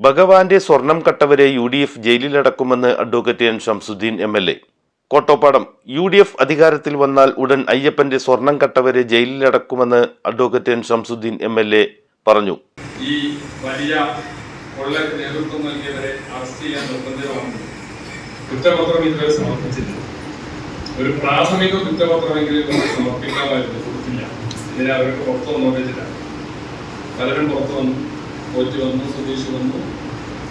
ഭഗവാന്റെ സ്വർണം കട്ടവരെ U D F ജയിലിലടക്കുമെന്ന് advocate N Shamsuddin M L A. Kottopadam U D F അധികാരത്തിൽ വന്നാൽ ഉടൻ അയ്യപ്പന്റെ സ്വർണം കട്ടവരെ ജയിലിലടക്കുമെന്ന് advocate N Shamsuddin M L A പറഞ്ഞു. ഈ വലിയ കൊള്ളക്ക് നേതൃത്വം നൽകിയവരെ അറസ്റ്റ് ചെയ്യാൻ നിർബന്ധിതമാണ് കുറ്റപത്രം ഒരു പ്രാഥമിക കുറ്റപത്രമെങ്കിലും സമർപ്പിക്കാമായിരുന്നു. കൊടുത്തില്ല. ഇതിനെ അവർക്ക് പുറത്തു നോക്കിച്ചില്ല പലരും പുറത്തു വന്നു. പോറ്റി വന്നു സുധീഷ് വന്നു.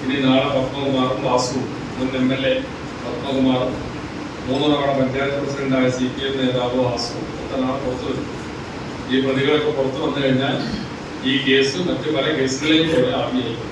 ഇനി നാളെ പത്മകുമാറും വാസുവും മുൻ എം എൽ എ പത്മകുമാറും മൂന്ന് തവണ പഞ്ചായത്ത് പ്രസിഡന്റായ സി പി എം നേതാവ് വാസുവും ഒക്കെ നാളെ പുറത്തു വരും. ഈ പ്രതികളൊക്കെ പുറത്തു വന്നു കഴിഞ്ഞാൽ ഈ കേസ് മറ്റു പല കേസുകളെയും പോലെ ആവിയായിരിക്കും.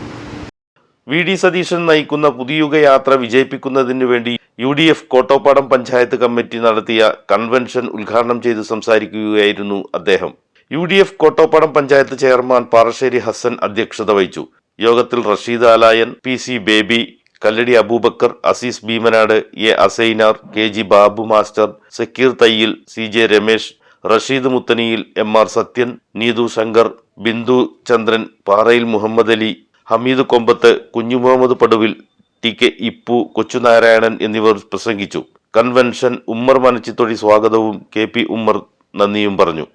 വി ഡി സതീശൻ നയിക്കുന്ന പുതിയുഗ യാത്ര വിജയിപ്പിക്കുന്നതിനു വേണ്ടി U D F Kottopadam panchayat committee നടത്തിയ കൺവെൻഷൻ ഉദ്ഘാടനം ചെയ്ത് സംസാരിക്കുകയായിരുന്നു അദ്ദേഹം. U D F Kottopadam panchayat chairman Parassery Hasan അധ്യക്ഷത വഹിച്ചു. യോഗത്തിൽ Rasheed Alayan P C Baby Kalladi Abubakar Azeez Bheemanad A Asainar K G Babu master Sakeer Thayyil C J Ramesh Rasheed Muthaniyil M R Sathyan Neethu Shankar Bindu Chandran Parayil Muhammad Ali Hameed Kombath Kunju Muhammad Paduvil T K Ippu Kochunarayanan എന്നിവർ പ്രസംഗിച്ചു. Convention Ummer Manachithodi സ്വാഗതവും K P Ummer നന്ദിയും പറഞ്ഞു.